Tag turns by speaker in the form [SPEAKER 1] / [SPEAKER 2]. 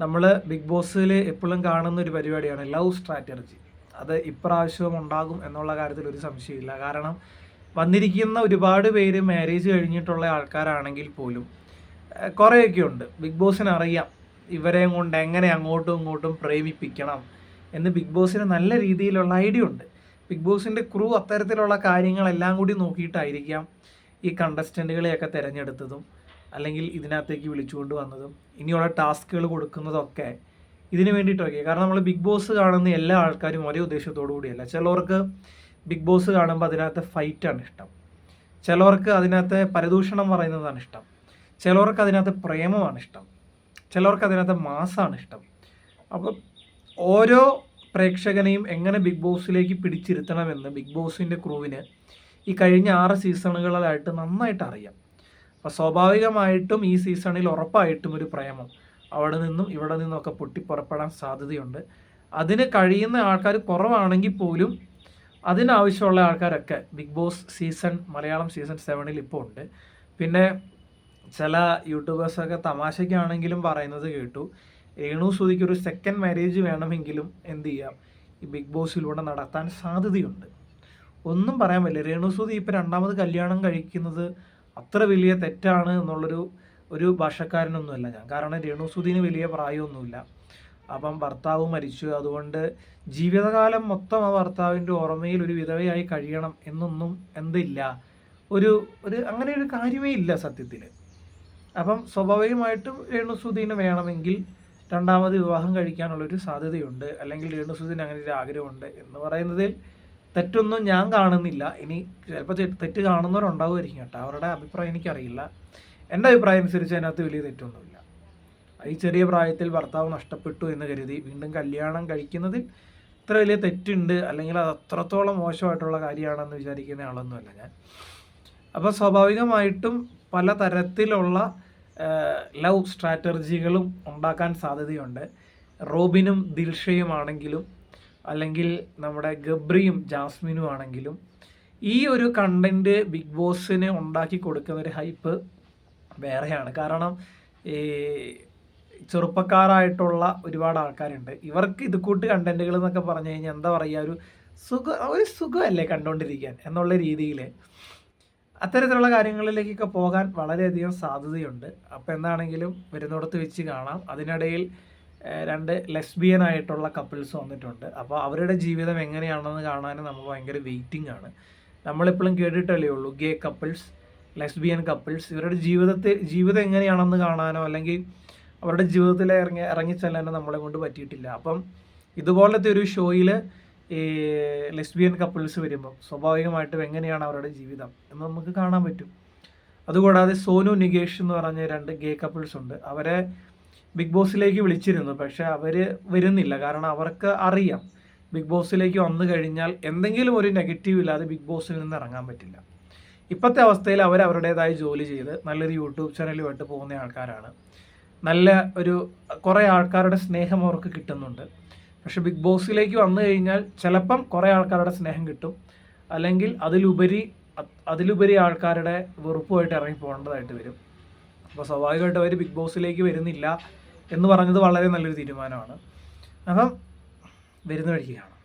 [SPEAKER 1] നമ്മൾ ബിഗ് ബോസിൽ എപ്പോഴും കാണുന്ന ഒരു പരിപാടിയാണ് ലവ് സ്ട്രാറ്റജി. അത് ഇപ്രാവശ്യവും ഉണ്ടാകും എന്നുള്ള കാര്യത്തിൽ ഒരു സംശയമില്ല. കാരണം വന്നിരിക്കുന്ന ഒരുപാട് പേര് മാരേജ് കഴിഞ്ഞിട്ടുള്ള ആൾക്കാരാണെങ്കിൽ പോലും കുറേയൊക്കെ ഉണ്ട്. ബിഗ് ബോസിന് അറിയാം ഇവരെയും കൊണ്ട് എങ്ങനെ അങ്ങോട്ടും ഇങ്ങോട്ടും പ്രേമിപ്പിക്കണം എന്ന് ബിഗ് ബോസിന് നല്ല രീതിയിലുള്ള ഐഡിയ ഉണ്ട്. ബിഗ് ബോസിന്റെ ക്രൂ അത്തരത്തിലുള്ള കാര്യങ്ങളെല്ലാം കൂടി നോക്കിയിട്ടായിരിക്കാം ഈ കണ്ടസ്റ്റന്റുകളെയൊക്കെ തിരഞ്ഞെടുത്തതും. അല്ലെങ്കിൽ ഇതിനകത്തേക്ക് വിളിച്ചുകൊണ്ട് വന്നതും ഇനിയുള്ള ടാസ്കുകൾ കൊടുക്കുന്നതൊക്കെ ഇതിന് വേണ്ടിയിട്ടൊക്കെ കാരണം നമ്മൾ ബിഗ് ബോസ് കാണുന്ന എല്ലാ ആൾക്കാരും ഒരേ ഉദ്ദേശത്തോടു കൂടിയല്ല. ചിലവർക്ക് ബിഗ് ബോസ് കാണുമ്പോൾ അതിനകത്ത് ഫൈറ്റാണ് ഇഷ്ടം. ചിലവർക്ക് അതിനകത്ത് പരദൂഷണം പറയുന്നതാണ് ഇഷ്ടം. ചിലവർക്ക് അതിനകത്ത് പ്രേമമാണ് ഇഷ്ടം. ചിലവർക്ക് അതിനകത്ത് മാസാണ് ഇഷ്ടം. അപ്പം ഓരോ പ്രേക്ഷകനെയും എങ്ങനെ ബിഗ് ബോസിലേക്ക് പിടിച്ചിരുത്തണമെന്ന് ബിഗ് ബോസിന്റെ ക്രൂവിന് ഈ കഴിഞ്ഞ ആറ് സീസണുകളിലായിട്ട് നന്നായിട്ട് അറിയാം. അപ്പോൾ സ്വാഭാവികമായിട്ടും ഈ സീസണിൽ ഉറപ്പായിട്ടും ഒരു പ്രേമം. അവിടെ നിന്നും ഇവിടെ നിന്നൊക്കെ പൊട്ടിപ്പുറപ്പെടാൻ സാധ്യതയുണ്ട്. അതിന് കഴിയുന്ന ആൾക്കാർ കുറവാണെങ്കിൽ പോലും അതിനാവശ്യമുള്ള ആൾക്കാരൊക്കെ Bigg Boss season Malayalam season സെവനിൽ ഇപ്പോൾ ഉണ്ട്. പിന്നെ ചില യൂട്യൂബേഴ്സൊക്കെ തമാശയ്ക്കാണെങ്കിലും പറയുന്നത് കേട്ടു. രേണു സുധിക്ക് ഒരു സെക്കൻഡ് മാരേജ് വേണമെങ്കിലും എന്ത് ചെയ്യാം? ഈ ബിഗ് ബോസിലൂടെ നടത്താൻ സാധ്യതയുണ്ട്. ഒന്നും പറയാൻ പറ്റില്ല. രേണു സുധി ഇപ്പം രണ്ടാമത് കല്യാണം കഴിക്കുന്നത് അത്ര വലിയ തെറ്റാണ് എന്നുള്ളൊരു ഒരു ഭാഷക്കാരനൊന്നുമല്ല ഞാൻ. കാരണം രേണുസുദീന് വലിയ പ്രായമൊന്നുമില്ല. അപ്പം ഭർത്താവ് മരിച്ചു. അതുകൊണ്ട് ജീവിതകാലം മൊത്തം ആ ഭർത്താവിന്റെ ഓർമ്മയിൽ ഒരു വിധവയായി കഴിയണം എന്നൊന്നും എന്തില്ല. ഒരു ഒരു അങ്ങനെ ഒരു കാര്യമേ ഇല്ല സത്യത്തിൽ. അപ്പം സ്വാഭാവികമായിട്ടും രേണുസുദീന് വേണമെങ്കിൽ രണ്ടാമത് വിവാഹം കഴിക്കാനുള്ളൊരു സാധ്യതയുണ്ട്. അല്ലെങ്കിൽ രേണുസുദീന് അങ്ങനെ ഒരു ആഗ്രഹമുണ്ട് എന്ന് പറയുന്നതിൽ തെറ്റൊന്നും ഞാൻ കാണുന്നില്ല. ഇനി ചിലപ്പോൾ തെറ്റ് കാണുന്നവരുണ്ടാവുമായിരിക്കും കേട്ടോ. അവരുടെ അഭിപ്രായം എനിക്കറിയില്ല. എന്റെ അഭിപ്രായം അനുസരിച്ച് അതിനകത്ത് വലിയ തെറ്റൊന്നുമില്ല. ഈ ചെറിയ പ്രായത്തിൽ ഭർത്താവ് നഷ്ടപ്പെട്ടു എന്ന് കരുതി വീണ്ടും കല്യാണം കഴിക്കുന്നതിൽ ഇത്ര വലിയ തെറ്റുണ്ട് അല്ലെങ്കിൽ അത് അത്രത്തോളം മോശമായിട്ടുള്ള കാര്യമാണെന്ന് വിചാരിക്കുന്ന ആളൊന്നുമല്ല ഞാൻ. അപ്പോൾ സ്വാഭാവികമായിട്ടും പല തരത്തിലുള്ള ലവ് സ്ട്രാറ്റജികളും ഉണ്ടാക്കാൻ സാധ്യതയുണ്ട്. റോബിനും ദിൽഷയും ആണെങ്കിലും അല്ലെങ്കിൽ നമ്മുടെ ഗബ്രിയും ജാസ്മിനും ആണെങ്കിലും ഈ ഒരു കണ്ടന്റ് ബിഗ് ബോസിന് ഉണ്ടാക്കി കൊടുക്കുന്ന ഒരു ഹൈപ്പ് വേറെയാണ്. കാരണം ഈ ചെറുപ്പക്കാരായിട്ടുള്ള ഒരുപാട് ആൾക്കാരുണ്ട്. ഇവർക്ക് ഇത് കൂട്ട് കണ്ടന്റുകൾ എന്നൊക്കെ പറഞ്ഞു കഴിഞ്ഞാൽ എന്താ പറയുക ഒരു സുഖ ഒരു സുഖമല്ലേ കണ്ടുകൊണ്ടിരിക്കാൻ എന്നുള്ള രീതിയിൽ അത്തരത്തിലുള്ള കാര്യങ്ങളിലേക്കൊക്കെ പോകാൻ വളരെയധികം സാധ്യതയുണ്ട്. അപ്പോൾ എന്താണെങ്കിലും വരുന്നിടത്ത് വെച്ച് കാണാം. അതിനിടയിൽ രണ്ട് ലെസ്ബിയൻ ആയിട്ടുള്ള കപ്പിൾസ് വന്നിട്ടുണ്ട്. അപ്പോൾ അവരുടെ ജീവിതം എങ്ങനെയാണെന്ന് കാണാൻ നമ്മൾ ഭയങ്കര വെയിറ്റിംഗ് ആണ്. നമ്മളെപ്പോഴും കേട്ടിട്ടല്ലേ ഉള്ളൂ ഗേ കപ്പിൾസ് ലെസ്ബിയൻ കപ്പിൾസ് ഇവരുടെ ജീവിതത്തെ ജീവിതം എങ്ങനെയാണെന്ന് കാണാനോ അല്ലെങ്കിൽ അവരുടെ ജീവിതത്തിൽ ഇറങ്ങി ഇറങ്ങിച്ചെല്ലാനോ നമ്മളെ കൊണ്ട് പറ്റിയിട്ടില്ല. അപ്പം ഇതുപോലത്തെ ഒരു ഷോയിൽ ഈ ലെസ്ബിയൻ കപ്പിൾസ് വരുമ്പോൾ സ്വാഭാവികമായിട്ടും എങ്ങനെയാണ് അവരുടെ ജീവിതം എന്ന് നമുക്ക് കാണാൻ പറ്റും. അതുകൂടാതെ സോനു നികേഷ് എന്ന് പറഞ്ഞ രണ്ട് ഗേ കപ്പിൾസ് ഉണ്ട്. അവരെ ബിഗ് ബോസിലേക്ക് വിളിച്ചിരുന്നു. പക്ഷെ അവർ വരുന്നില്ല. കാരണം അവർക്ക് അറിയാം. ബിഗ് ബോസിലേക്ക് വന്നു കഴിഞ്ഞാൽ എന്തെങ്കിലും ഒരു നെഗറ്റീവ് ഇല്ലാതെ ബിഗ് ബോസിൽ നിന്ന് ഇറങ്ങാൻ പറ്റില്ല. ഇപ്പോഴത്തെ അവസ്ഥയിൽ അവർ അവരുടേതായ ജോലി ചെയ്ത് നല്ലൊരു യൂട്യൂബ് ചാനലുമായിട്ട് പോകുന്ന ആൾക്കാരാണ്. നല്ല ഒരു കുറേ ആൾക്കാരുടെ സ്നേഹം അവർക്ക് കിട്ടുന്നുണ്ട്. പക്ഷെ ബിഗ് ബോസിലേക്ക് വന്നു കഴിഞ്ഞാൽ ചിലപ്പം കുറേ ആൾക്കാരുടെ സ്നേഹം കിട്ടും. അല്ലെങ്കിൽ അതിലുപരി അതിലുപരി ആൾക്കാരുടെ വെറുപ്പുമായിട്ട് ഇറങ്ങി പോകേണ്ടതായിട്ട് വരും. അപ്പോൾ സ്വാഭാവികമായിട്ട് അവർ ബിഗ് ബോസിലേക്ക് വരുന്നില്ല. എന്ന് പറഞ്ഞത് വളരെ നല്ലൊരു തീരുമാനമാണ്. അപ്പം വരുന്ന വഴിക്ക് കാണാം.